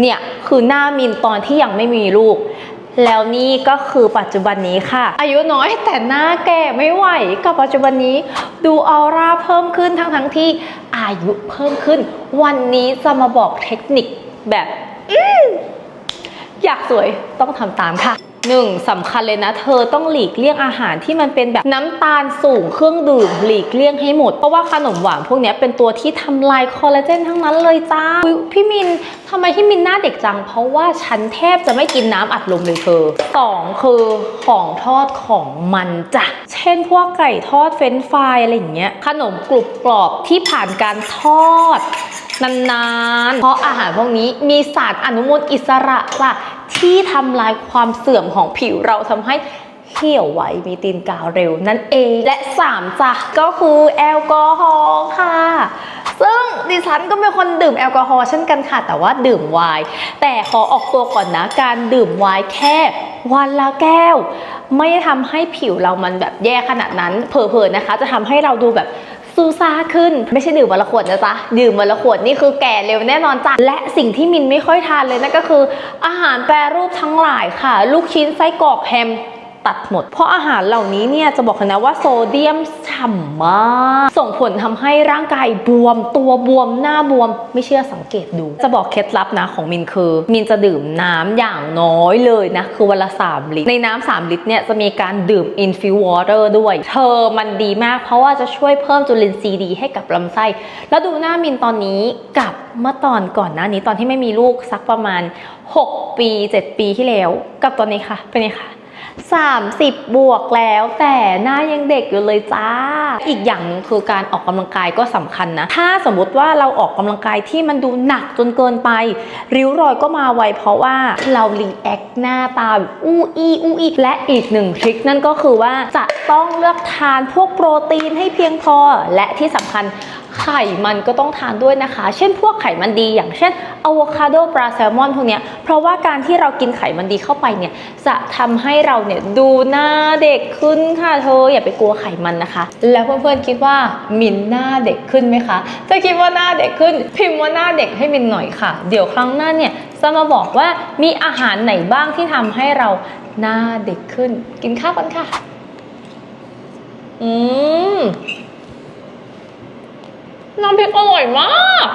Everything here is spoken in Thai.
เนี่ยคือหน้ามินตอนที่ยังไม่มีลูก แล้วนี่ก็คือปัจจุบันนี้ค่ะ อายุน้อยแต่หน้าแก่ไม่ไหวกับปัจจุบันนี้ ดูออร่าเพิ่มขึ้นทั้งทั้งที่อายุเพิ่มขึ้น วันนี้จะมาบอกเทคนิคแบบ อยากสวยต้องทำตามค่ะ หนึ่งสำคัญเลยนะ เธอต้องหลีกเลี่ยงอาหารที่มันเป็นแบบน้ำตาลสูงเครื่องดื่มหลีกเลี่ยงให้หมด เพราะว่าขนมหวานพวกนี้เป็นตัวที่ทำลายคอลลาเจนทั้งนั้นเลยจ้าพี่มินทำไมพี่มินหน้าเด็กจัง เพราะว่าฉันแทบจะไม่กินน้ำอัดลมเลยเธอสองคือของทอดของมันจ้ะเช่นพวกไก่ทอดเฟรนช์ฟรายอะไรอย่างเงี้ยขนมกรุบกรอบที่ผ่านการทอด นานๆ เพราะอาหารพวกนี้มีสารอนุมูลอิสระจ้ะที่ทำลายความเสื่อมของผิวเราทำให้เหี่ยวไวมีตีนกาวเร็วนั่นเอง และ 3จ้ะก็คือแอลกอฮอล์ค่ะ ซึ่งดิฉันก็เป็นคนดื่มแอลกอฮอล์เช่นกันค่ะ แต่ว่าดื่มไวน์แต่ขอออกตัวก่อนนะ การดื่มไวน์แค่วันละแก้ว ไม่ได้ทำให้ผิวเรามันแบบแย่ขนาดนั้น เผลอๆนะคะ จะทำให้เราดูแบบ ซูซาขึ้น ไม่ใช่ดื่มวันละขวดนะจ๊ะ ดื่มวันละขวดนี่คือแก่เร็วแน่นอนจ้ะ และสิ่งที่มินไม่ค่อยทานเลยนั่นก็คือ อาหารแปรรูปทั้งหลายค่ะ ลูกชิ้นไส้กรอกแฮม ตัดหมด เพราะอาหารเหล่านี้เนี่ยจะบอกเลยนะว่าโซเดียมฉ่ำมาก ส่งผลทำให้ร่างกายบวม ตัวบวมหน้าบวม ไม่เชื่อสังเกตดู จะบอกเคล็ดลับนะของมินคือ มินจะดื่มน้ำอย่างน้อยเลยนะ คือวันละ 3 ลิตร ในน้ำ3ลิตรเนี่ยจะมีการดื่ม infused water ด้วย เธอมันดีมากเพราะว่าจะช่วยเพิ่มจุลินทรีย์ดีให้กับลำไส้ แล้วดูหน้ามินตอนนี้กับเมื่อตอนก่อนหน้านี้ตอนที่ไม่มีลูกสักประมาณ 6 ปี 7 ปีที่แล้ว กับตอนนี้ค่ะเป็นไงคะ 30 บวกแล้วแต่หน้ายังเด็กอยู่เลยจ้า อีกอย่างหนึงคือการออกกำลังกายก็สำคัญนะ ถ้าสมมติว่าเราออกกำลังกายที่มันดูหนักจนเกินไป ริ้วรอยก็มาไวเพราะว่าเรารีแอคหน้าตาอู้อีอู้อีและอีกหนึ่งทริคนั่นก็คือว่าจะต้องเลือกทานพวกโปรตีนให้เพียงพอและที่สำคัญ ไข่มันก็ต้องทานด้วยนะคะ เช่นพวกไขมันดีอย่างเช่นอะโวคาโดปลาแซลมอนพวกนี้เพราะว่าการที่เรากินไขมันดีเข้าไปเนี่ยจะทำให้เราเนี่ยดูหน้าเด็กขึ้นค่ะเธออย่าไปกลัวไขมันนะคะ แล้วเพื่อนๆคิดว่ามินหน้าเด็กขึ้นไหมคะถ้าคิดว่าหน้าเด็กขึ้น พิมพ์ว่าหน้าเด็กให้มินหน่อยค่ะ เดี๋ยวครั้งหน้าเนี่ยจะมาบอกว่ามีอาหารไหนบ้างที่ทำให้เราหน้าเด็กขึ้น กินข้าวกันค่ะอืม น้ำพริกอร่อยมาก